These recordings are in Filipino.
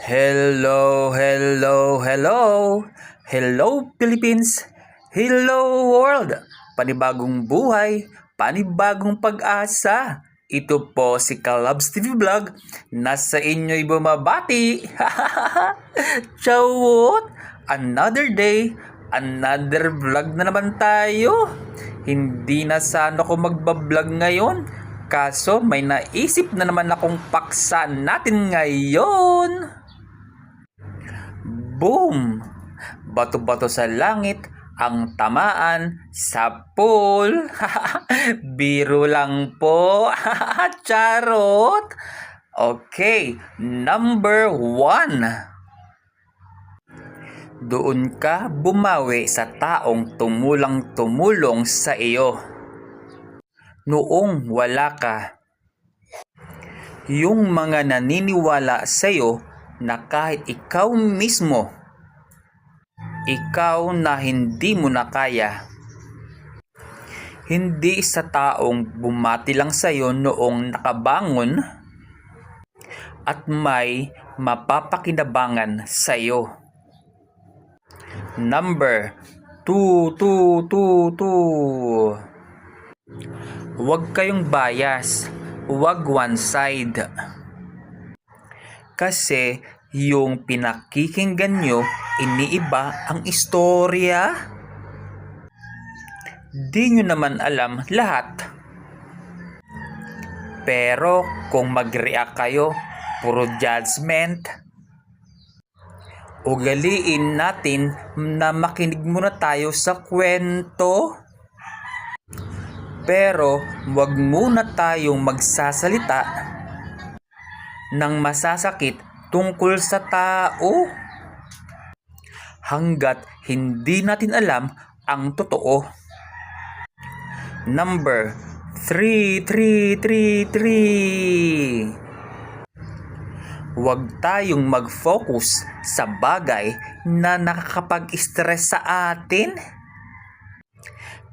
Hello, hello, hello. Hello Philippines. Hello world. Panibagong buhay, panibagong pag-asa. Ito po si Kalabs TV Vlog. Nasa inyo'y bumabati. Chawot! Another day, another vlog na naman tayo. Hindi na sana ako magbablog ngayon. Kaso may naisip na naman akong paksa natin ngayon. Boom! Bato-bato sa langit ang tamaan sa pool. Biro lang po. Charot! Okay, number one. Doon ka bumawi sa taong tumulang tumulong sa iyo. Noong wala ka. Yung mga naniniwala sa iyo na kahit ikaw mismo, ikaw na hindi mo na kaya. Hindi sa taong bumati lang sa iyo noong nakabangon at may mapapakinabangan sa iyo. Number 2222 Huwag kayong bias. Huwag one side. Kasi yung pinakikinggan nyo, iniiba ang istorya. Di nyo naman alam lahat. Pero kung mag-react kayo, puro judgment, ugaliin natin na makinig muna tayo sa kwento. Pero wag muna tayong magsasalita ng masasakit tungkol sa tao. Hanggat hindi natin alam ang totoo. Number 3333 Huwag tayong mag-focus sa bagay na nakakapag-stress sa atin.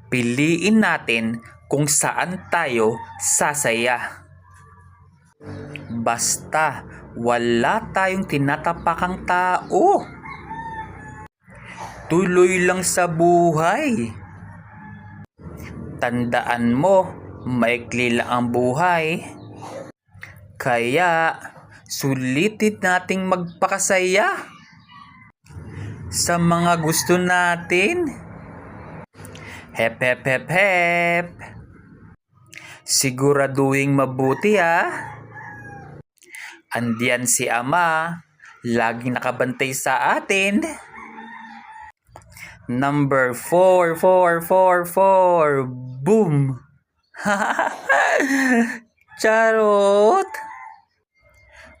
Piliin natin kung saan tayo sasaya. Basta wala tayong tinatapakang tao. Tuloy lang sa buhay. Tandaan mo, maikli lang ang buhay. Kaya, sulitin nating magpakasaya sa mga gusto natin. Hep hep hep hep. Siguraduhin mabuti ah. Andiyan si Ama, laging nakabantay sa atin. Number 4444. Boom! Charot!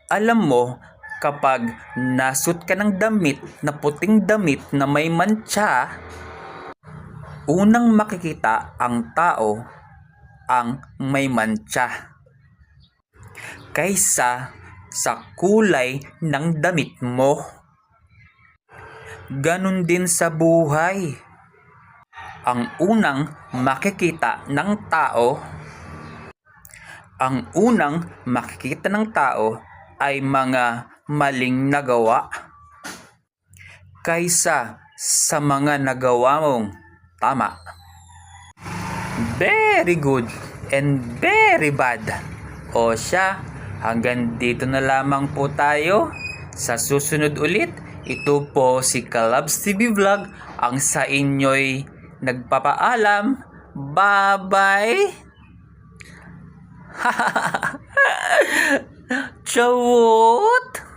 Alam mo, kapag nasut ka ng damit na puting damit na may mantsa, unang makikita ang tao ang may mantsa kaysa sa kulay ng damit mo. Ganon din sa buhay. Ang unang makikita ng tao, ang unang makikita ng tao ay mga maling nagawa kaysa sa mga nagawa mong tama. Very good and very bad. O siya, hanggang dito na lamang po tayo. Sa susunod ulit, ito po si Kalabs TV Vlog ang sa inyo'y nagpapaalam. Bye-bye! Chawot!